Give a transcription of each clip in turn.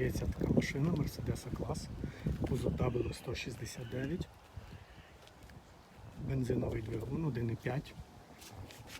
Продається така машина Mercedes клас, кузов W169, бензиновий двигун 1,5,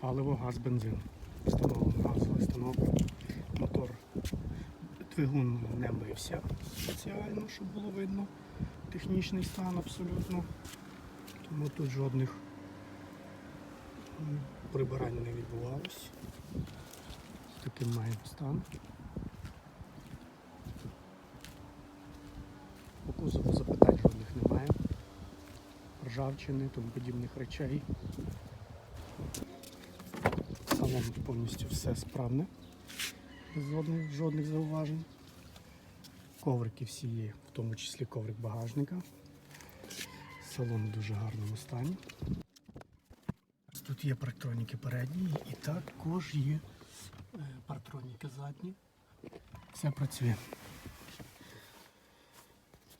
паливо, газ, бензин. Встановлена газова установка. Мотор двигун не мився спеціально, щоб було видно. Технічний стан абсолютно. Тому тут жодних прибирань не відбувалось. Таким маємо стан. По кузову запитань жодних немає. Ржавчини, тому подібних речей. Салон повністю все справне, без жодних, жодних зауважень. Коврики всі є, в тому числі коврик багажника. Салон в дуже гарному стані. Тут є парктроніки передні і також є е, парктроніки задні. Все працює.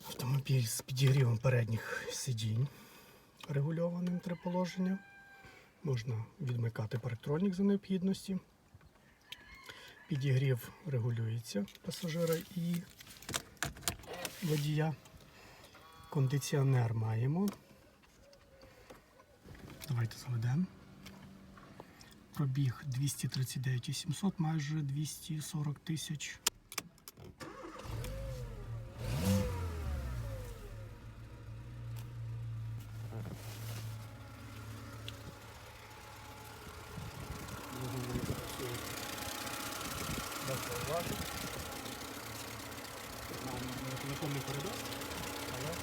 Автомобіль з підігрівом передніх сидінь регульованим три положення. Можна відмикати парктронік за необхідності. Підігрів регулюється пасажира і водія. Кондиціонер маємо. Давайте заведемо. Пробіг 239 700, майже 240 тисяч. Нікому не передасть, але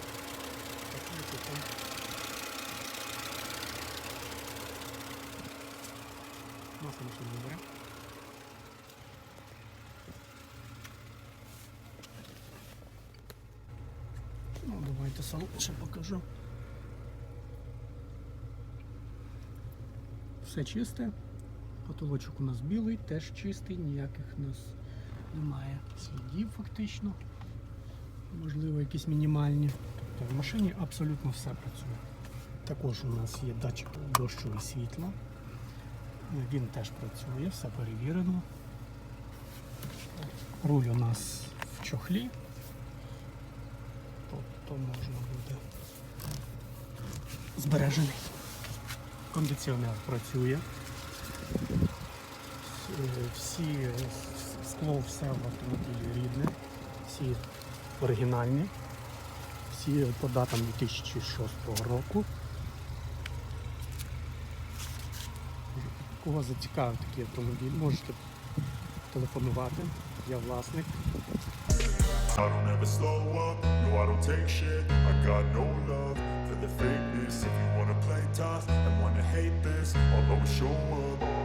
такі потім Масло не. Ну, давайте салон ще покажу. Все чисте. Потолочок у нас білий, теж чистий, ніяких нас немає слідів фактично. Можливо, якісь мінімальні. Тобто в машині абсолютно все працює. Також у нас є датчик дощу і світла. Він теж працює, все перевірено. Руль у нас в чохлі. Тобто можна буде збережений. Кондиціонер працює. Всі скло все в автомобілі рідне, всі оригінальні, всі по датам 2006 року. Кого зацікавив такий автомобіль, можете телефонувати. Я власник. I don't ever slow up, no I don't take shit I got no love for the fakeness If you wanna play tough and wanna hate this I'll always show up